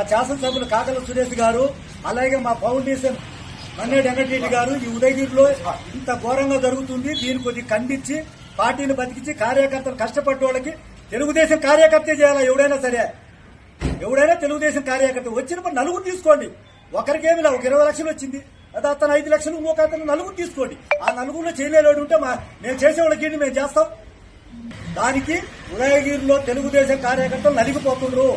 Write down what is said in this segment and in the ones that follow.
ఆ శాసనసభ్యులు కాకల సురేష్ గారు అలాగే మా ఫౌండేషన్ మన్నేడు వెంకటరెడ్డి గారు ఈ ఉదయగిరిలో ఇంత ఘోరంగా జరుగుతుంది. దీన్ని కొద్దిగా ఖండించి పార్టీని బతికించి కార్యకర్తలు కష్టపడ్డ వాళ్ళకి తెలుగుదేశం కార్యకర్త చేయాలా ఎవడైనా సరే? ఎవడైనా తెలుగుదేశం కార్యకర్త వచ్చినప్పుడు నలుగురు తీసుకోండి. ఒకరికేమి లే, ఒక ఇరవై లక్షలు వచ్చింది. అది అతను ఐదు లక్షలు ఇంకొక అతను నలుగురు తీసుకోండి. ఆ నలుగురులో చేయలేడు ఉంటే మా మేము చేసే వాళ్ళకి మేము చేస్తాం? దానికి ఉదయగిరిలో తెలుగుదేశం కార్యకర్తలు నలిగిపోతుండ్రు.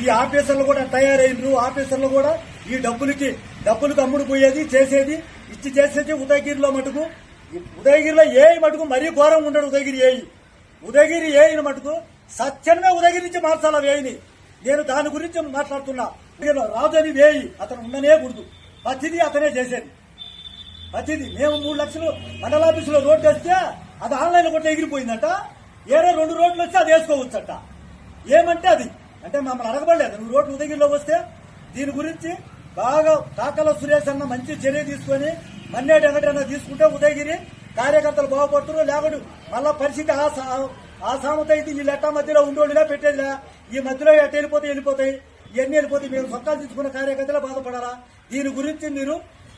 ఈ ఆఫీసర్లు కూడా తయారైనరు ఆఫీసర్లు కూడా ఈ డబ్బులకి డబ్బులకు అమ్ముడు పోయేది చేసేది ఇచ్చి చేసేది ఉదయగిరిలో మటుకు. ఉదయగిరిలో ఏ మటుకు మరీ ఘోరం ఉండడు ఉదయగిరి ఏయి ఉదయగిరి ఏయిన మటుకు సత్యమే ఉదయగిరి నుంచి మార్చాల వేయిని నేను దాని గురించి మాట్లాడుతున్నా. ఉదయగిరిలో అని వేయి అతను ఉండనే కూడదు. ప్రతిదీ అతనే చేసేది. ప్రతిదీ మేము మూడు లక్షలు మండల ఆఫీసులో రోడ్డు వేస్తే అది ఆన్లైన్ కూడా ఎగిరిపోయిందంట. ఏదో రెండు రోడ్లు వస్తే అది వేసుకోవచ్చట. ఏమంటే అది? అంటే మమ్మల్ని అడగబడలేదు. నువ్వు రోడ్డు ఉదగిరిలో వస్తే దీని గురించి బాగా కాకల సురేష్ అన్న మంచి చర్య తీసుకొని మన్నేటి వెంకటన్న తీసుకుంటే ఉదయగిరి కార్యకర్తలు బాగుపడుతున్నారు. లేకుంటే మళ్ళా పరిస్థితి ఆ ఆ సామెత ఇది. వీళ్ళు ఎట్టా మధ్యలో ఉండోళ్ళుగా పెట్టేదిలా. ఈ మధ్యలో ఎట్ట వెళ్ళిపోతే వెళ్ళిపోతాయి. ఇవన్నీ వెళ్ళిపోతే మేము సొక్కాలు తీసుకున్న కార్యకర్తలు బాధపడాలా? దీని గురించి మీరు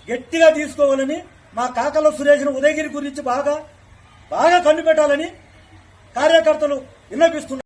గట్టిగా తీసుకోవాలని మా కాకల సురేష్ను ఉదయగిరి గురించి బాగా బాగా కన్ను పెట్టాలని కార్యకర్తలు విన్నపిస్తున్నారు.